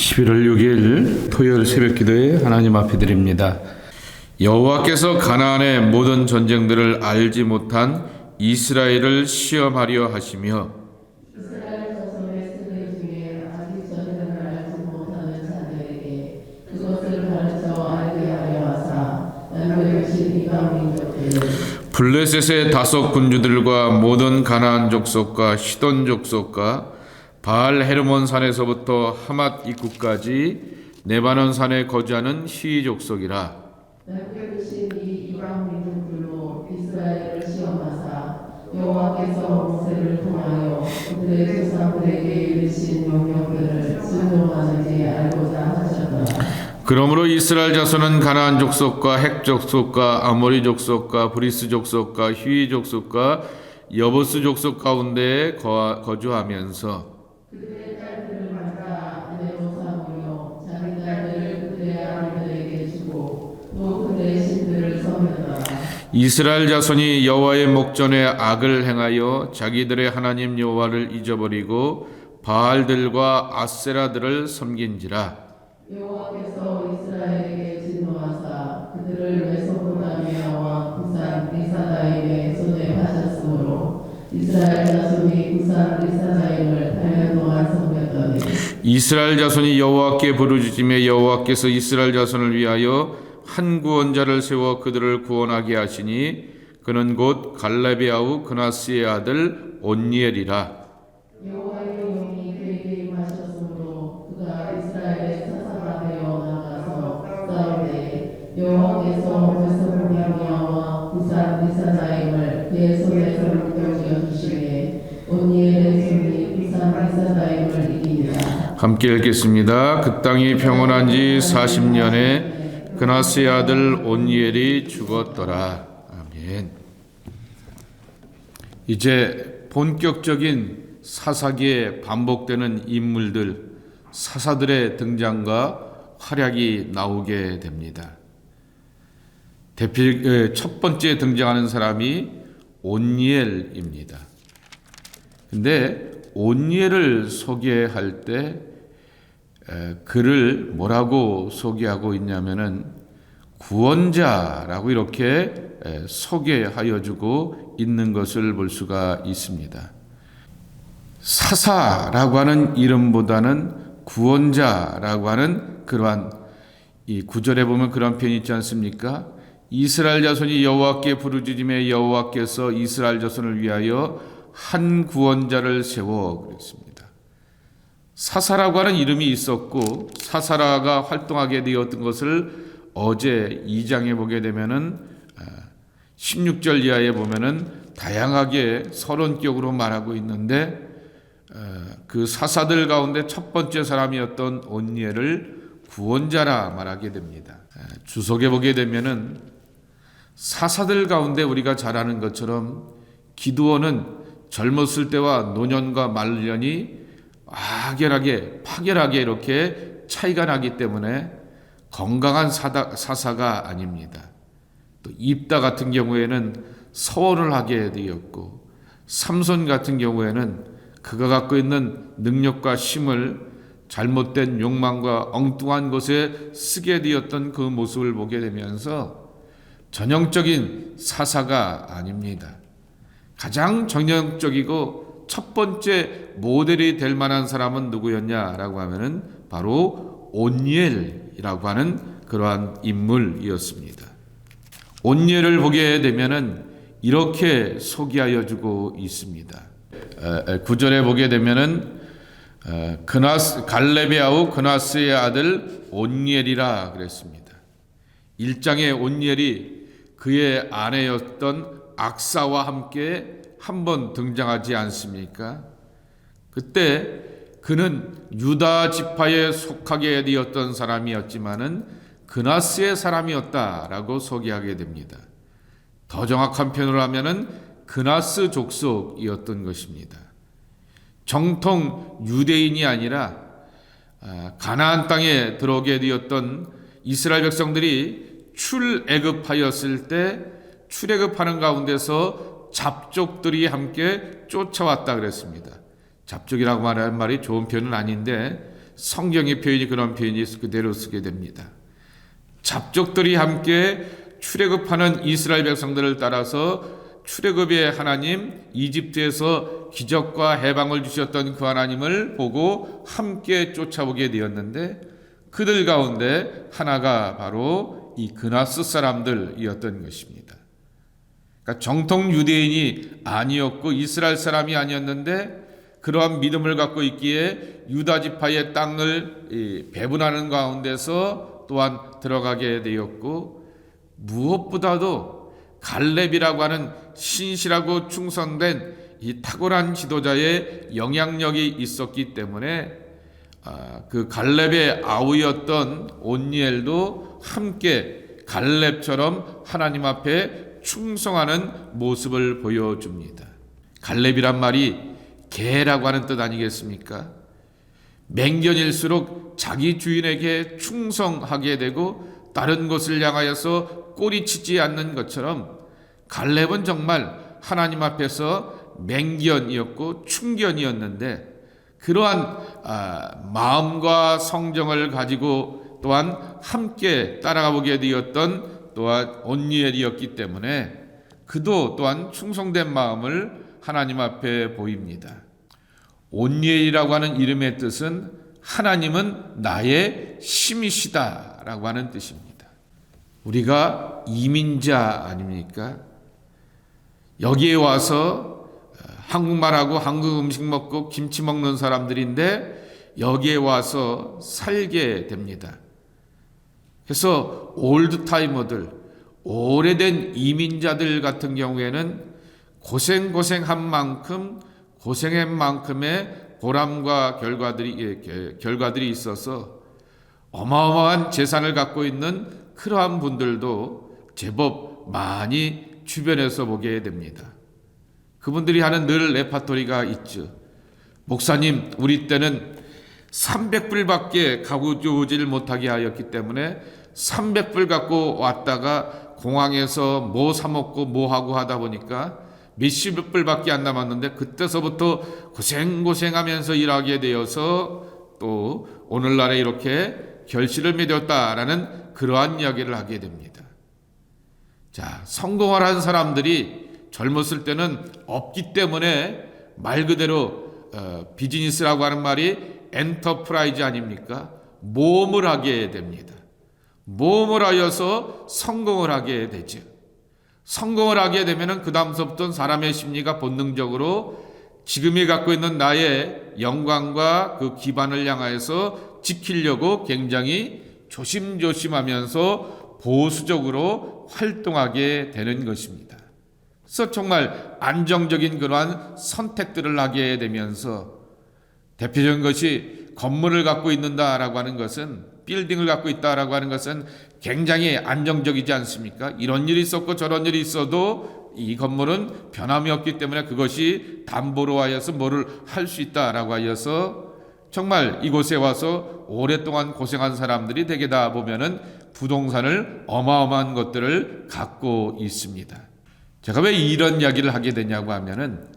11월 6일 토요일 새벽 기도에 하나님 앞에 드립니다. 여호와께서 가나안의 모든 전쟁들을 알지 못한 이스라엘을 시험하려 하시며 블레셋의 다섯 군주들과 모든 가나안 족속과 시돈 족속과 바알 헤르몬 산에서부터 하맛 입구까지 네바논 산에 거주하는 시위 족속이라 남겨주신 이 이방 민족들로 이스라엘을 시험하사 여호와께서 모세를 통하여 그들의 조상들에게 이르신 명령들을 순종하는지 알고자 하셨더라. 그러므로 이스라엘 자손은 가나안 족속과 핵 족속과 아모리 족속과 브리스 족속과 휘 족속과 여보스 족속 가운데에 거, 거주하면서 이스라엘 자손이 여호와의 목전에 악을 행하여 자기들의 하나님 여호와를 잊어버리고 바알들과 아세라들을 섬긴지라. 여호와께서 이스라엘에게 진노하사 그들을 메소포타미아와 부산 리사다임에 손에 파셨으므로 이스라엘 자손이 부산 리사다임을 8년 동안 섬겼더니 이스라엘 자손이 여호와께 부르짖으며 여호와께서 이스라엘 자손을 위하여 한 구원자를 세워 그들을 구원하게 하시니 그는 곧 갈레비 아우 그나스의 아들 온니엘이라 부산 그의 손에서 주시에 온니엘의 손이 부산 이기니라. 함께 읽겠습니다. 그 땅이 평온한 지 40년에 그나스의 아들 온니엘이 죽었더라. 아멘. 이제 본격적인 사사기에 반복되는 인물들, 사사들의 등장과 활약이 나오게 됩니다. 첫 번째 등장하는 사람이 온니엘입니다. 근데 온니엘을 소개할 때 에, 그를 뭐라고 소개하고 있냐면은 구원자라고 이렇게 에, 소개하여 주고 있는 것을 볼 수가 있습니다. 사사라고 하는 이름보다는 구원자라고 하는 그러한 이 구절에 보면 그런 표현이 있지 않습니까? 이스라엘 자손이 여호와께 부르짖음에 여호와께서 이스라엘 자손을 위하여 한 구원자를 세워 그랬습니다. 사사라고 하는 이름이 있었고 사사라가 활동하게 되었던 것을 어제 2장에 보게 되면은 16절 이하에 보면은 다양하게 서론격으로 말하고 있는데 그 사사들 가운데 첫 번째 사람이었던 온니엘을 구원자라 말하게 됩니다. 주석에 보게 되면은 사사들 가운데 우리가 잘 아는 것처럼 기드원은 젊었을 때와 노년과 말년이 악열하게 파결하게 이렇게 차이가 나기 때문에 건강한 사다, 사사가 아닙니다. 또 입다 같은 경우에는 서원을 하게 되었고 삼손 같은 경우에는 그가 갖고 있는 능력과 힘을 잘못된 욕망과 엉뚱한 것에 쓰게 되었던 그 모습을 보게 되면서 전형적인 사사가 아닙니다. 가장 전형적이고 첫 번째 모델이 될 만한 사람은 누구였냐라고 하면은 바로 온니엘이라고 하는 그러한 인물이었습니다. 온니엘을 보게 되면은 이렇게 소개하여 주고 있습니다. 구절에 보게 되면은 그나스 갈레비아우 그나스의 아들 온니엘이라 그랬습니다. 1장에 온니엘이 그의 아내였던 악사와 함께 한 번 등장하지 않습니까? 그때 그는 유다 지파에 속하게 되었던 사람이었지만은 그나스의 사람이었다라고 소개하게 됩니다. 더 정확한 표현을 하면은 그나스 족속이었던 것입니다. 정통 유대인이 아니라 가나안 땅에 들어오게 되었던 이스라엘 백성들이 출애굽하였을 때 출애굽하는 가운데서 잡족들이 함께 쫓아왔다 그랬습니다. 잡족이라고 말하는 말이 좋은 표현은 아닌데 성경의 표현이 그런 표현이 그대로 쓰게 됩니다. 잡족들이 함께 출애굽하는 이스라엘 백성들을 따라서 출애굽의 하나님 이집트에서 기적과 해방을 주셨던 그 하나님을 보고 함께 쫓아오게 되었는데 그들 가운데 하나가 바로 이 그나스 사람들이었던 것입니다. 그러니까 정통 유대인이 아니었고 이스라엘 사람이 아니었는데 그러한 믿음을 갖고 있기에 유다 지파의 땅을 이, 배분하는 가운데서 또한 들어가게 되었고 무엇보다도 갈렙이라고 하는 신실하고 충성된 이 탁월한 지도자의 영향력이 있었기 때문에 아, 그 갈렙의 아우였던 온니엘도 함께 갈렙처럼 하나님 앞에 충성하는 모습을 보여줍니다. 갈렙이란 말이 개라고 하는 뜻 아니겠습니까? 맹견일수록 자기 주인에게 충성하게 되고 다른 것을 향하여서 꼬리치지 않는 것처럼 갈렙은 정말 하나님 앞에서 맹견이었고 충견이었는데 그러한 아, 마음과 성정을 가지고 또한 함께 따라가 보게 되었던 또한 온니엘이었기 때문에 그도 또한 충성된 마음을 하나님 앞에 보입니다. 온니엘이라고 하는 이름의 뜻은 하나님은 나의 심이시다라고 하는 뜻입니다. 우리가 이민자 아닙니까? 여기에 와서 한국말하고 한국 음식 먹고 김치 먹는 사람들인데 여기에 와서 살게 됩니다. 그래서 올드타이머들, 오래된 이민자들 같은 경우에는 고생고생한 만큼 고생한 만큼의 보람과 결과들이 예, 결과들이 있어서 어마어마한 재산을 갖고 있는 그러한 분들도 제법 많이 주변에서 보게 됩니다. 그분들이 하는 늘 레파토리가 있죠. 목사님, 우리 때는 300불밖에 가구주지를 못하게 하였기 때문에 300불 갖고 왔다가 공항에서 뭐 사먹고 뭐 하고 하다 보니까 몇십 불밖에 안 남았는데 그때서부터 고생고생하면서 일하게 되어서 또 오늘날에 이렇게 결실을 맺었다라는 그러한 이야기를 하게 됩니다. 자, 성공을 한 사람들이 젊었을 때는 없기 때문에 말 그대로 어, 비즈니스라고 하는 말이 엔터프라이즈 아닙니까? 모험을 하게 됩니다. 모험을 하여서 성공을 하게 되죠. 성공을 하게 되면은 그 다음서부터는 사람의 심리가 본능적으로 지금이 갖고 있는 나의 영광과 그 기반을 향하여서 지키려고 굉장히 조심조심하면서 보수적으로 활동하게 되는 것입니다. 그래서 정말 안정적인 그러한 선택들을 하게 되면서 대표적인 것이 건물을 갖고 있는다라고 하는 것은 빌딩을 갖고 있다라고 하는 것은 굉장히 안정적이지 않습니까? 이런 일이 있었고 저런 일이 있어도 이 건물은 변함이 없기 때문에 그것이 담보로 하여서 뭐를 할 수 있다라고 하여서 정말 이곳에 와서 오랫동안 고생한 사람들이 대개 다 보면은 부동산을 어마어마한 것들을 갖고 있습니다. 제가 왜 이런 이야기를 하게 되냐고 하면은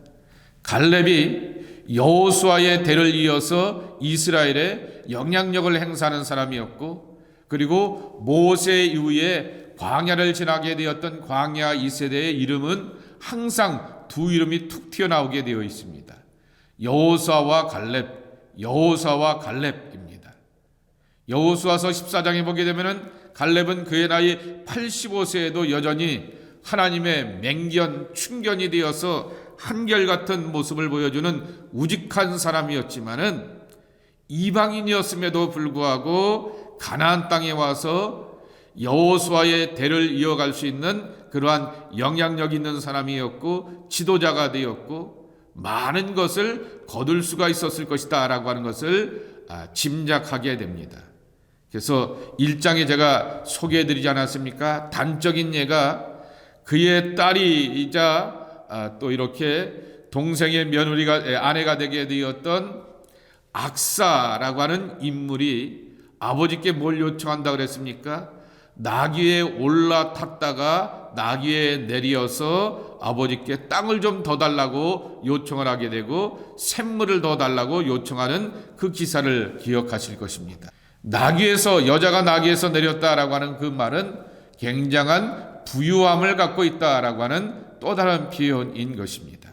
갈렙이 여호수아의 대를 이어서 이스라엘에 영향력을 행사하는 사람이었고 그리고 모세 이후에 광야를 지나게 되었던 광야 2세대의 이름은 항상 두 이름이 툭 튀어나오게 되어 있습니다. 여호수아와 갈렙, 여호수아와 갈렙입니다. 여호수아서 14장에 보게 되면은 갈렙은 그의 나이 85세에도 여전히 하나님의 맹견, 충견이 되어서 한결같은 모습을 보여주는 우직한 사람이었지만은 이방인이었음에도 불구하고 가나안 땅에 와서 여호수아의 대를 이어갈 수 있는 그러한 영향력 있는 사람이었고 지도자가 되었고 많은 것을 거둘 수가 있었을 것이다라고 하는 것을 아, 짐작하게 됩니다. 그래서 1장에 제가 소개해 드리지 않았습니까? 단적인 예가 그의 딸이자 아, 또 이렇게 동생의 며느리가 에, 아내가 되게 되었던 악사라고 하는 인물이 아버지께 뭘 요청한다 그랬습니까? 나귀에 올라탔다가 나귀에 내리어서 아버지께 땅을 좀 더 달라고 요청을 하게 되고 샘물을 더 달라고 요청하는 그 기사를 기억하실 것입니다. 나귀에서 여자가 나귀에서 내렸다라고 하는 그 말은 굉장한 부유함을 갖고 있다라고 하는 또 다른 표현인 것입니다.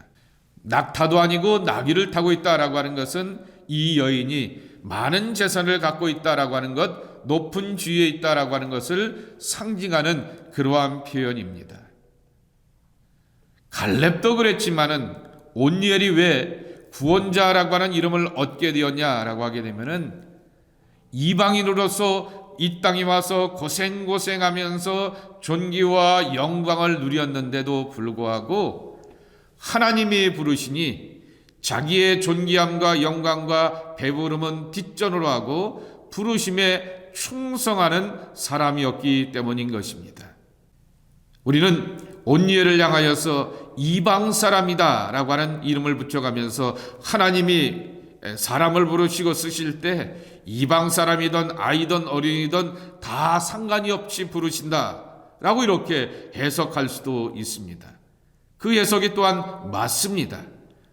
낙타도 아니고 나귀를 타고 있다라고 하는 것은 이 여인이 많은 재산을 갖고 있다라고 하는 것, 높은 주위에 있다라고 하는 것을 상징하는 그러한 표현입니다. 갈렙도 그랬지만은 온니엘이 왜 구원자라고 하는 이름을 얻게 되었냐라고 하게 되면은 이방인으로서 이 땅에 와서 고생고생하면서 존귀와 영광을 누렸는데도 불구하고 하나님이 부르시니 자기의 존귀함과 영광과 배부름은 뒷전으로 하고 부르심에 충성하는 사람이었기 때문인 것입니다. 우리는 온니엘을 향하여서 이방 사람이다라고 하는 이름을 붙여가면서 하나님이 사람을 부르시고 쓰실 때 이방 사람이든 아이든 어린이든 다 상관이 없이 부르신다 라고 이렇게 해석할 수도 있습니다. 그 해석이 또한 맞습니다.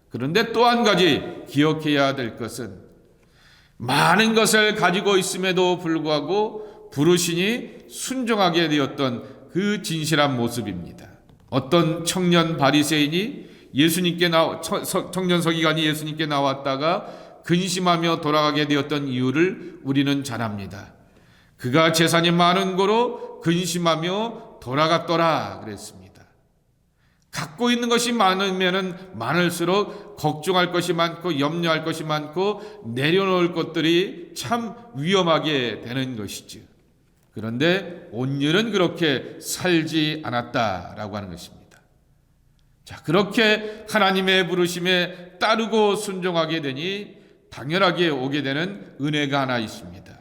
그런데 또 한 가지 기억해야 될 것은 많은 것을 가지고 있음에도 불구하고 부르시니 순종하게 되었던 그 진실한 모습입니다. 어떤 청년 바리새인이 예수님께 나 청년 서기관이 예수님께 나왔다가 근심하며 돌아가게 되었던 이유를 우리는 잘 압니다. 그가 재산이 많은 거로 근심하며 돌아갔더라 그랬습니다. 갖고 있는 것이 많으면은 많을수록 걱정할 것이 많고 염려할 것이 많고 내려놓을 것들이 참 위험하게 되는 것이죠. 그런데 온율은 그렇게 살지 않았다라고 하는 것입니다. 자, 그렇게 하나님의 부르심에 따르고 순종하게 되니 당연하게 오게 되는 은혜가 하나 있습니다.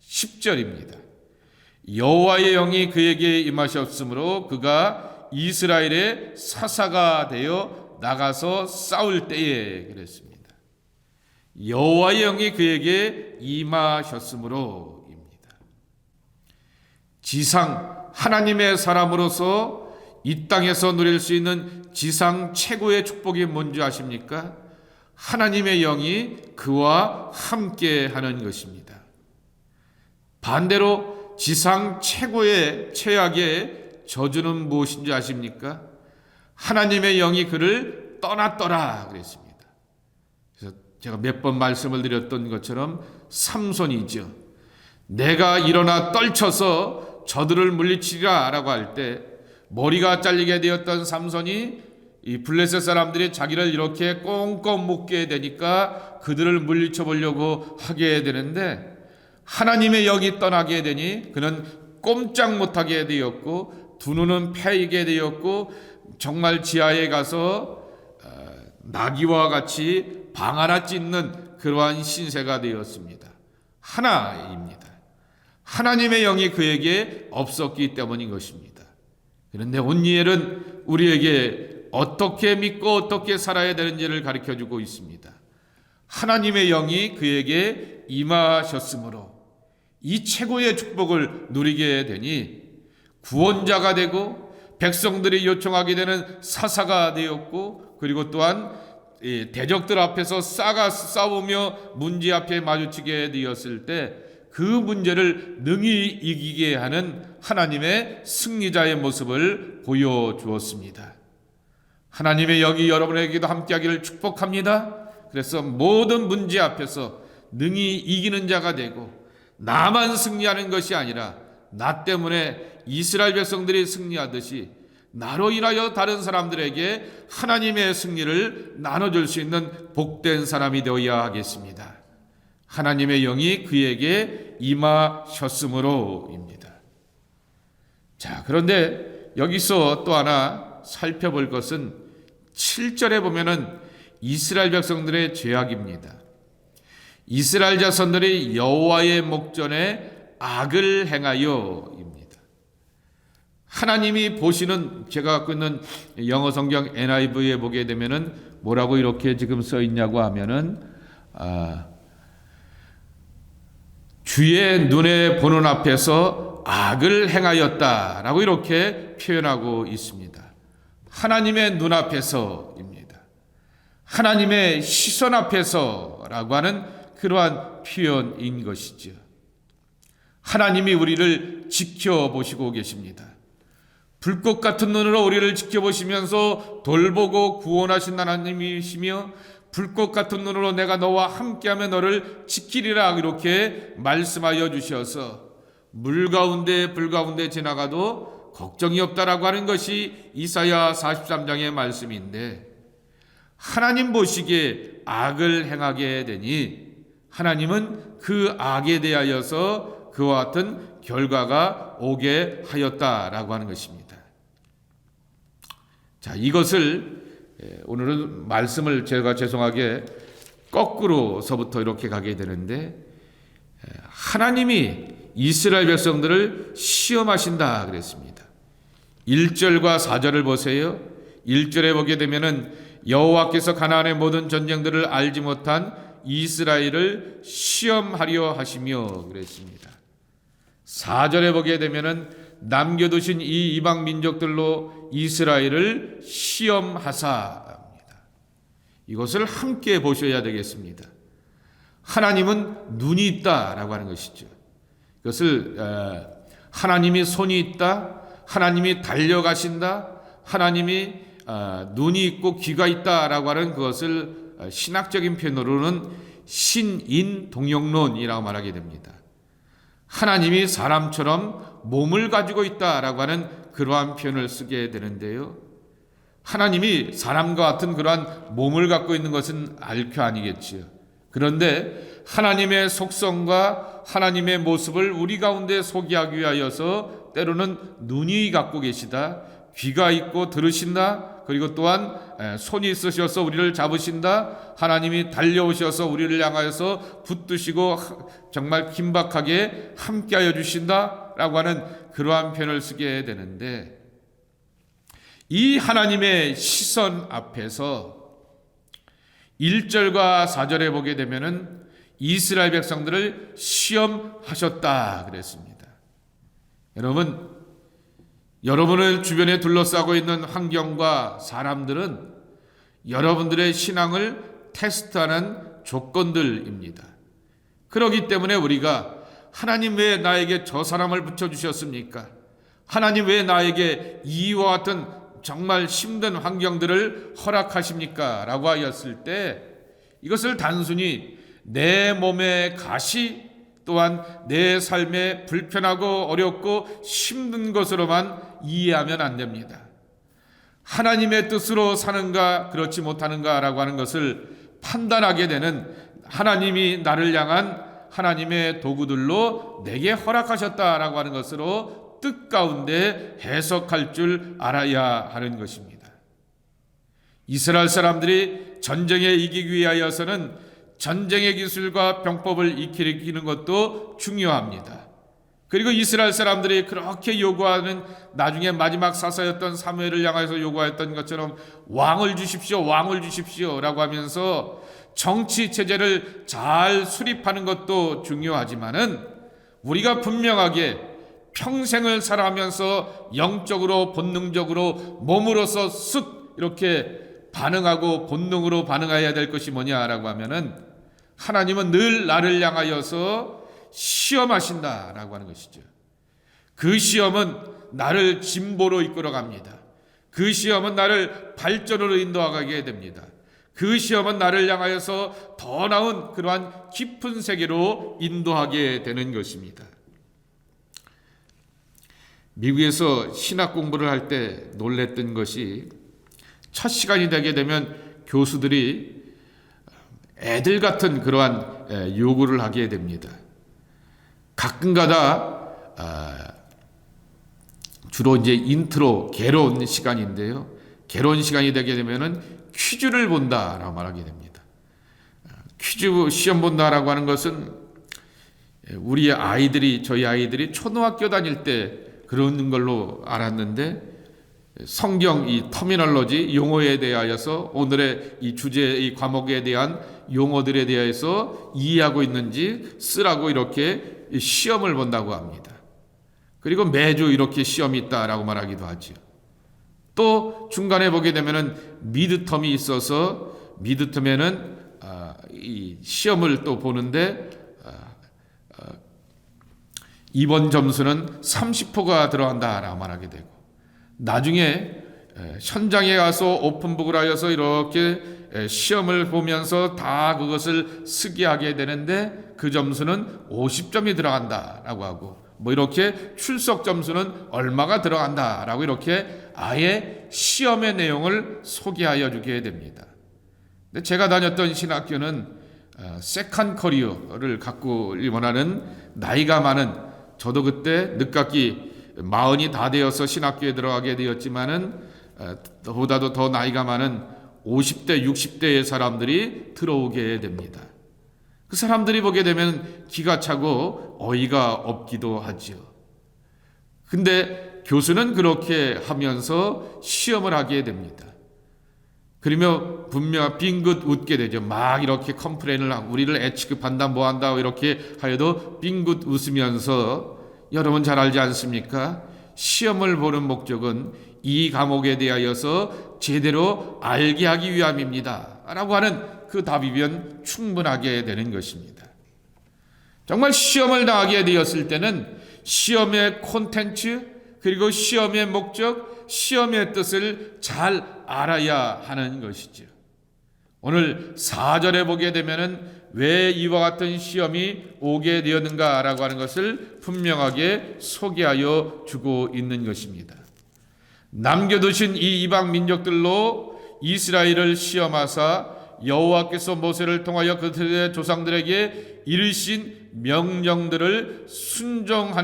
10절입니다. 여호와의 영이 그에게 임하셨으므로 그가 이스라엘의 사사가 되어 나가서 싸울 때에 그랬습니다. 여호와의 영이 그에게 임하셨으므로입니다. 지상 하나님의 사람으로서 이 땅에서 누릴 수 있는 지상 최고의 축복이 뭔지 아십니까? 하나님의 영이 그와 함께 하는 것입니다. 반대로 지상 최고의 최악의 저주는 무엇인지 아십니까? 하나님의 영이 그를 떠났더라 그랬습니다. 그래서 제가 몇 번 말씀을 드렸던 것처럼 삼손이죠. 내가 일어나 떨쳐서 저들을 물리치리라라고 할 때 머리가 잘리게 되었던 삼손이 이 블레셋 사람들이 자기를 이렇게 꽁꽁 묶게 되니까 그들을 물리쳐 보려고 하게 되는데 하나님의 영이 떠나게 되니 그는 꼼짝 못하게 되었고 두 눈은 패이게 되었고 정말 지하에 가서 어, 나귀와 같이 방 하나 찢는 그러한 신세가 되었습니다. 하나입니다. 하나님의 영이 그에게 없었기 때문인 것입니다. 그런데 온니엘은 우리에게 어떻게 믿고 어떻게 살아야 되는지를 가르쳐 주고 있습니다. 하나님의 영이 그에게 임하셨으므로 이 최고의 축복을 누리게 되니 구원자가 되고 백성들이 요청하게 되는 사사가 되었고 그리고 또한 대적들 앞에서 싸가 싸우며 문제 앞에 마주치게 되었을 때 그 문제를 능히 이기게 하는 하나님의 승리자의 모습을 보여주었습니다. 하나님의 영이 여러분에게도 함께하기를 축복합니다. 그래서 모든 문제 앞에서 능히 이기는 자가 되고 나만 승리하는 것이 아니라 나 때문에 이스라엘 백성들이 승리하듯이 나로 인하여 다른 사람들에게 하나님의 승리를 나눠줄 수 있는 복된 사람이 되어야 하겠습니다. 하나님의 영이 그에게 임하셨으므로입니다. 자, 그런데 여기서 또 하나 살펴볼 것은 7절에 보면은 이스라엘 백성들의 죄악입니다. 이스라엘 자손들이 여호와의 목전에 악을 행하여입니다. 하나님이 보시는 제가 갖고 있는 영어 성경 NIV에 보게 되면은 뭐라고 이렇게 지금 써 있냐고 하면은 아, 주의 눈에 보는 앞에서 악을 행하였다라고 이렇게 표현하고 있습니다. 하나님의 눈 앞에서입니다. 하나님의 시선 앞에서라고 하는 그러한 표현인 것이죠. 하나님이 우리를 지켜보시고 계십니다. 불꽃 같은 눈으로 우리를 지켜보시면서 돌보고 구원하신 하나님이시며 불꽃 같은 눈으로 내가 너와 함께하며 너를 지키리라 이렇게 말씀하여 주셔서 물 가운데 불 가운데 지나가도 걱정이 없다라고 하는 것이 이사야 43장의 말씀인데 하나님 보시기에 악을 행하게 되니 하나님은 그 악에 대하여서 그와 같은 결과가 오게 하였다라고 하는 것입니다. 자, 이것을 예, 오늘은 말씀을 제가 죄송하게 거꾸로서부터 이렇게 가게 되는데 예, 하나님이 이스라엘 백성들을 시험하신다 그랬습니다. 1절과 4절을 보세요. 1절에 보게 되면은 여호와께서 가나안의 모든 전쟁들을 알지 못한 이스라엘을 시험하려 하시며 그랬습니다. 4절에 보게 되면은 남겨두신 이 이방 민족들로 이스라엘을 시험하사입니다. 이것을 함께 보셔야 되겠습니다. 하나님은 눈이 있다라고 하는 것이죠. 이것을 어, 하나님이 손이 있다, 하나님이 달려가신다, 하나님이 어, 눈이 있고 귀가 있다라고 하는 그것을 어, 신학적인 표현으로는 신인 동영론이라고 말하게 됩니다. 하나님이 사람처럼 몸을 가지고 있다라고 하는 그러한 표현을 쓰게 되는데요. 하나님이 사람과 같은 그러한 몸을 갖고 있는 것은 알표 아니겠지요. 그런데 하나님의 속성과 하나님의 모습을 우리 가운데 소개하기 위하여서 때로는 눈이 갖고 계시다, 귀가 있고 들으신다, 그리고 또한 손이 있으셔서 우리를 잡으신다, 하나님이 달려오셔서 우리를 향하여서 붙드시고 정말 긴박하게 함께하여 주신다 라고 하는 그러한 표현을 쓰게 되는데 이 하나님의 시선 앞에서 1절과 4절에 보게 되면은 이스라엘 백성들을 시험하셨다 그랬습니다. 여러분, 여러분을 주변에 둘러싸고 있는 환경과 사람들은 여러분들의 신앙을 테스트하는 조건들입니다. 그러기 때문에 우리가 하나님 왜 나에게 저 사람을 붙여주셨습니까? 하나님 왜 나에게 이와 같은 정말 힘든 환경들을 허락하십니까? 라고 하였을 때 이것을 단순히 내 몸의 가시 또한 내 삶에 불편하고 어렵고 힘든 것으로만 이해하면 안 됩니다. 하나님의 뜻으로 사는가 그렇지 못하는가라고 하는 것을 판단하게 되는 하나님이 나를 향한 하나님의 도구들로 내게 허락하셨다라고 하는 것으로 뜻 가운데 해석할 줄 알아야 하는 것입니다. 이스라엘 사람들이 전쟁에 이기기 위하여서는 전쟁의 기술과 병법을 익히는 것도 중요합니다. 그리고 이스라엘 사람들이 그렇게 요구하는 나중에 마지막 사사였던 사무엘을 향해서 요구했던 것처럼 왕을 주십시오, 왕을 주십시오라고 하면서 정치 체제를 잘 수립하는 것도 중요하지만은 우리가 분명하게 평생을 살아가면서 영적으로 본능적으로 몸으로서 쓱 이렇게 반응하고 본능으로 반응해야 될 것이 뭐냐라고 하면은 하나님은 늘 나를 향하여서 시험하신다라고 하는 것이죠. 그 시험은 나를 진보로 이끌어 갑니다. 그 시험은 나를 발전으로 인도하게 됩니다. 그 시험은 나를 향하여서 더 나은 그러한 깊은 세계로 인도하게 되는 것입니다. 미국에서 신학 공부를 할 때 놀랬던 것이 첫 시간이 되게 되면 교수들이 애들 같은 그러한 요구를 하게 됩니다. 가끔가다 아, 주로 이제 인트로 개론 시간인데요. 개론 시간이 되게 되면은 퀴즈를 본다라고 말하게 됩니다. 퀴즈 시험 본다라고 하는 것은 우리 아이들이 저희 아이들이 초등학교 다닐 때 그런 걸로 알았는데 성경 이 터미널로지 용어에 대하여서 오늘의 이 주제 이 과목에 대한 용어들에 대해서 이해하고 있는지 쓰라고 이렇게 시험을 본다고 합니다. 그리고 매주 이렇게 시험이 있다라고 말하기도 하지요. 또 중간에 보게 되면은 미드텀이 있어서 미드텀에는 아, 이 시험을 또 보는데 아, 아, 이번 점수는 30호가 들어간다라고 말하게 되고 나중에 에, 현장에 가서 오픈북을 하여서 이렇게 에, 시험을 보면서 다 그것을 쓰게 하게 되는데 그 점수는 50점이 들어간다라고 하고 뭐 이렇게 출석 점수는 얼마가 들어간다라고 이렇게 아예 시험의 내용을 소개하여 주게 됩니다. 근데 제가 다녔던 신학교는 어, 세컨 커리어를 갖고 원하는 나이가 많은 저도 그때 늦깎이 마흔이 다 되어서 신학교에 들어가게 되었지만은 어, 보다도 더 나이가 많은 50대, 60대의 사람들이 들어오게 됩니다. 그 사람들이 보게 되면 기가 차고 어이가 없기도 하지요. 근데 교수는 그렇게 하면서 시험을 하게 됩니다. 그러며 분명 빙긋 웃게 되죠. 막 이렇게 컴플레인을 하고 우리를 애취급한다 뭐한다 이렇게 하여도 빙긋 웃으면서 여러분 잘 알지 않습니까? 시험을 보는 목적은 이 과목에 대하여서 제대로 알게 하기 위함입니다. 라고 하는 그 답이면 충분하게 되는 것입니다. 정말 시험을 당하게 되었을 때는 시험의 콘텐츠 그리고 시험의 목적, 시험의 뜻을 잘 알아야 하는 것이죠. 오늘 4절에 보게 되면은 왜 이와 같은 시험이 오게 되었는가라고 하는 것을 분명하게 소개하여 주고 있는 것입니다. 남겨두신 이 이방 민족들로 이스라엘을 시험하사 여호와께서 모세를 통하여 그들의 조상들에게 이르신 명령들을 순종하는지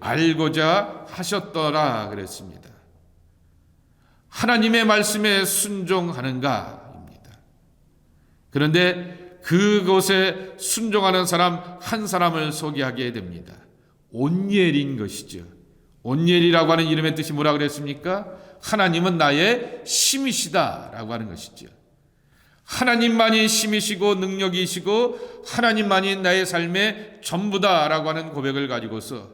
알고자 하셨더라 그랬습니다. 하나님의 말씀에 순종하는가입니다. 그런데 그곳에 순종하는 사람 한 사람을 소개하게 됩니다. 온예린 것이죠. 온예리라고 하는 이름의 뜻이 뭐라 그랬습니까? 하나님은 나의 심이시다라고 하는 것이죠. 하나님만이 심이시고 능력이시고 하나님만이 나의 삶의 전부다라고 하는 고백을 가지고서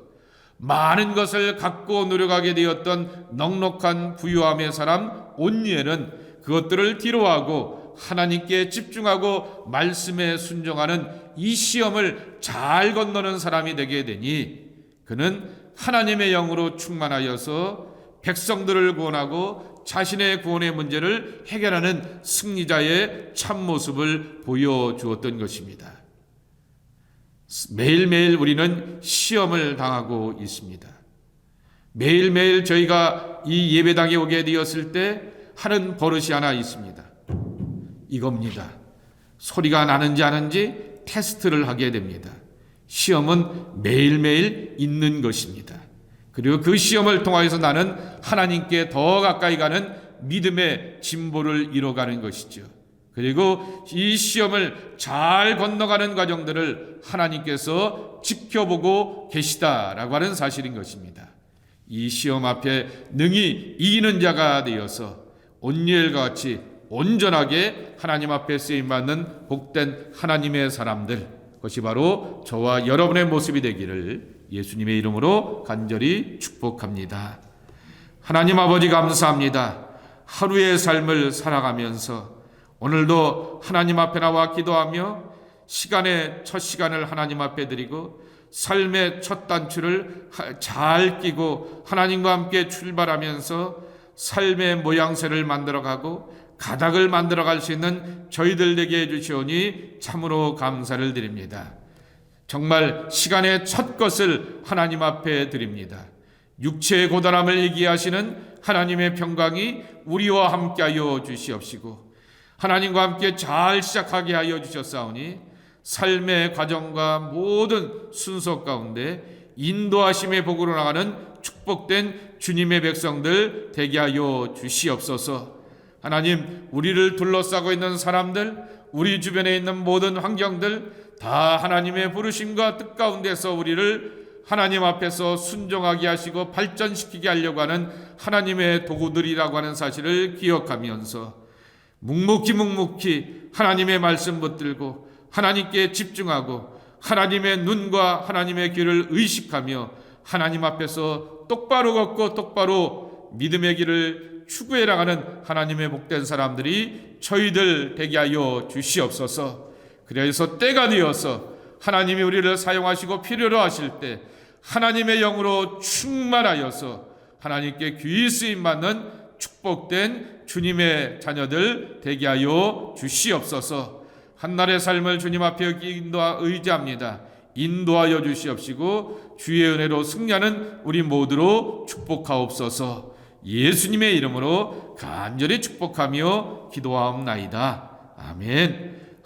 많은 것을 갖고 노력하게 되었던 넉넉한 부유함의 사람 온니엘은 그것들을 뒤로하고 하나님께 집중하고 말씀에 순종하는 이 시험을 잘 건너는 사람이 되게 되니 그는 하나님의 영으로 충만하여서 백성들을 구원하고 자신의 구원의 문제를 해결하는 승리자의 참모습을 보여주었던 것입니다. 매일매일 우리는 시험을 당하고 있습니다. 매일매일 저희가 이 예배당에 오게 되었을 때 하는 버릇이 하나 있습니다. 이겁니다. 소리가 나는지 아는지 테스트를 하게 됩니다. 시험은 매일매일 있는 것입니다. 그리고 그 시험을 통하여서 나는 하나님께 더 가까이 가는 믿음의 진보를 이뤄가는 것이죠. 그리고 이 시험을 잘 건너가는 과정들을 하나님께서 지켜보고 계시다라고 하는 사실인 것입니다. 이 시험 앞에 능히 이기는 자가 되어서 온유엘과 같이 온전하게 하나님 앞에 쓰임 받는 복된 하나님의 사람들 그것이 바로 저와 여러분의 모습이 되기를 예수님의 이름으로 간절히 축복합니다. 하나님 아버지 감사합니다. 하루의 삶을 살아가면서 오늘도 하나님 앞에 나와 기도하며 시간의 첫 시간을 하나님 앞에 드리고 삶의 첫 단추를 잘 끼고 하나님과 함께 출발하면서 삶의 모양새를 만들어가고 가닥을 만들어 갈 수 있는 저희들 되게 해주시오니 참으로 감사를 드립니다. 정말 시간의 첫 것을 하나님 앞에 드립니다. 육체의 고단함을 얘기하시는 하나님의 평강이 우리와 함께하여 주시옵시고 하나님과 함께 잘 시작하게 하여 주셨사오니 삶의 과정과 모든 순서 가운데 인도하심의 복으로 나가는 축복된 주님의 백성들 되게 하여 주시옵소서. 하나님, 우리를 둘러싸고 있는 사람들, 우리 주변에 있는 모든 환경들 다 하나님의 부르심과 뜻 가운데서 우리를 하나님 앞에서 순종하게 하시고 발전시키게 하려고 하는 하나님의 도구들이라고 하는 사실을 기억하면서 묵묵히 묵묵히 하나님의 말씀 붙들고 하나님께 집중하고 하나님의 눈과 하나님의 귀를 의식하며 하나님 앞에서 똑바로 걷고 똑바로 믿음의 길을 추구해 나가는 하나님의 복된 사람들이 저희들 되게 하여 주시옵소서. 그래서 때가 되어서 하나님이 우리를 사용하시고 필요로 하실 때 하나님의 영으로 충만하여서 하나님께 귀히 쓰임 받는 축복된 주님의 자녀들 되게 하여 주시옵소서. 한날의 삶을 주님 앞에 인도하 의지합니다. 인도하여 주시옵시고 주의 은혜로 승리하는 우리 모두로 축복하옵소서. 예수님의 이름으로 간절히 축복하며 기도하옵나이다. 아멘.